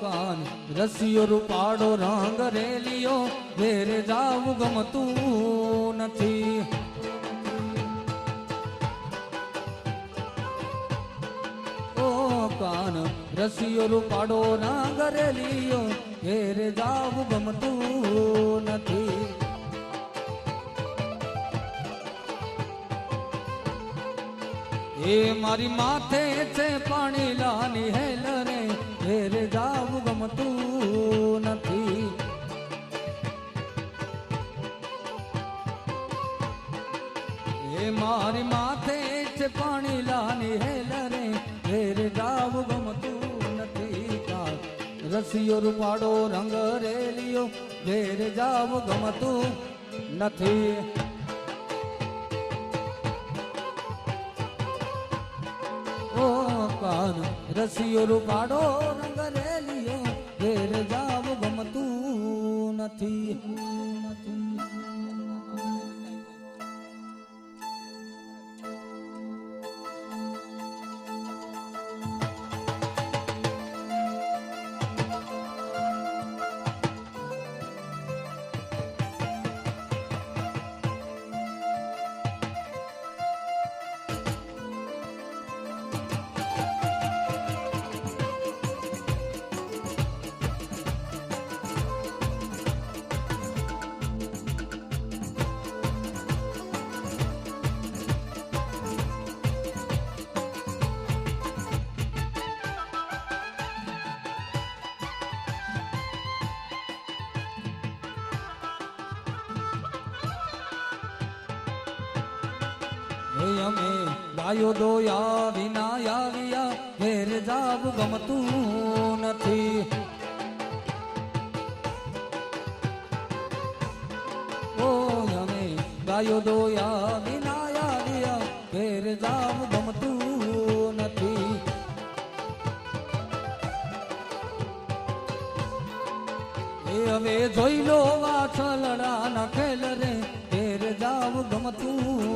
કાન રસિયો રૂપાડો રંગ રેલિયો, ઘેરે જાવું ગમતું નથી. કાન રસિયો રૂપાડો રંગ રેલિયો, ઘેરે જાવું ગમતું નથી. એ મારી માથે છે પાણી, લાની હેલ રે ઘેરે જાવું ગમતું નથી. એ મારી માથે છે પાણી લાની હેલ રે ઘેરે જાવું ગમતું નથી. રસિયો રૂપાડો રંગ રેલિયો ઘેર જાવું ગમતું નથી. કાન રસિયો રૂપાડો રંગ રેલિયો ઘેર જાવ ગમતું નથી. અમે ગાયો દોયા વિના આવ્યા, ઘેર જાવ ગમતું નથી. ઓ અમે ગાયો દોયા વિના આવ્યા, ઘેર જાવ ગમતું નથી. એ હવે જોઈ લો વાછલડા ના ખેલ રે, ઘેર જાવ ગમતું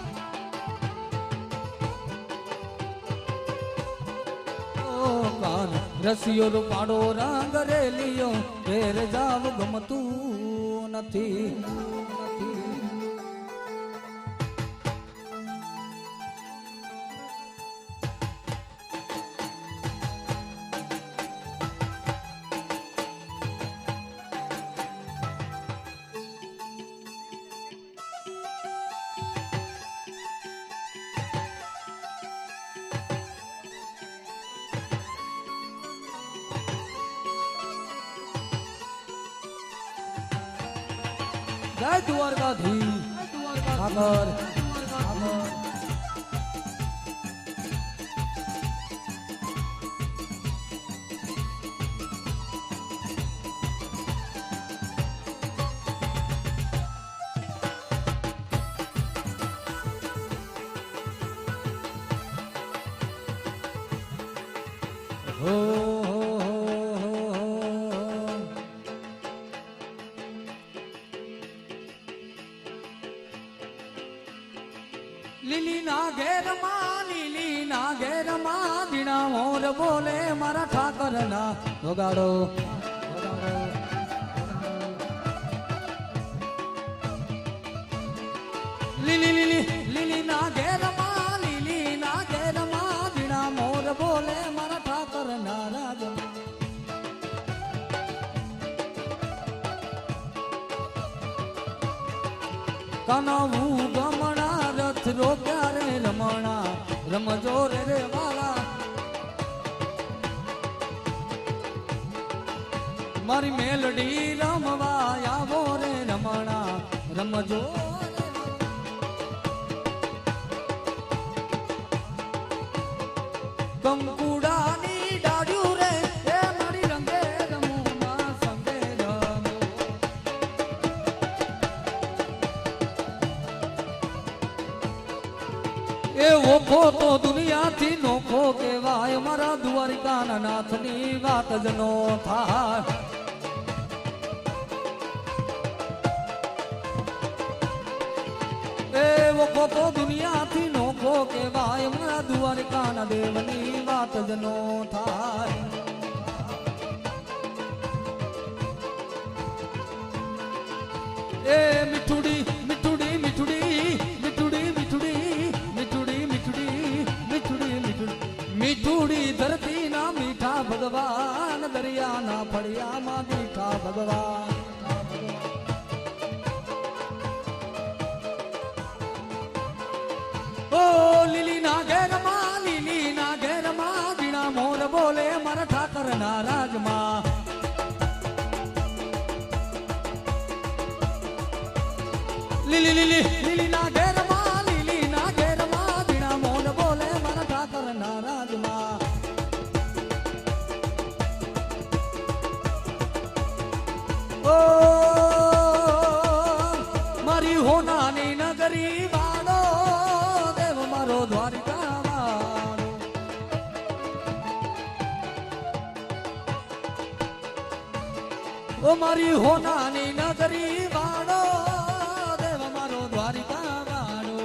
રસિયો પાડો રંગ રેલિયો ઘેર જાવ ગમતું નથી. જય દ્વારકાધીશ. આગળ આગળ લીલી ના ઘેરમાં, લીલી ના ઘેરમાં, દીણા મોર બોલે મારા ઠાકર ના વગાડો. લીલી લીલી લીલી ના ઘેરમાં, લીલી ના ઘેરમાં, દીણા મોર બોલે મારા ઠાકર ના રાજ. કનવું રથ રોક્યા રે રમણા? રમજો રે રે વાલા. મારી મેલડી રમવા આવો રે રમણા. રમજો એ ઓખો તો દુનિયાથી નોખો કેવાય મારા દ્વારિકાના નાથની વાત જ નો થાય. એ ઓખો તો દુનિયાથી નોખો કેવાય મારા દ્વારિકાના દેવની વાત જ નો થાય. મીઠુડી ધરતી ના મીઠા ભગવાન, દરિયાના ફળિયામાં મીઠા ભગવાન. ઓ લીલી ના ઘેરમાં લીલી ના ઘેરમાં જીણા મોર બોલે મારા ઠાકર ના રાજમાં લીલી લીલી. દ્વારિકા વાળો ઓ મારી હોનાની નગરી વાળો, દેવ મારો દ્વારિકા વાળો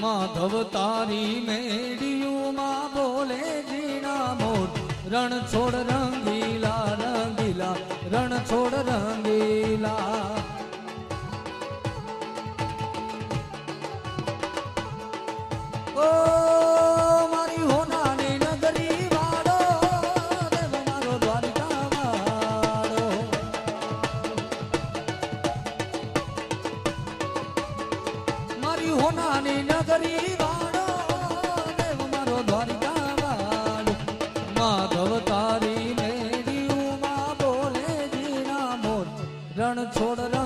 માધવ તારી મેડિયું માં બોલે જીણા મોર રણ છોડ રંગીલા રંગીલા રણ છોડ રંગીલા. છોડ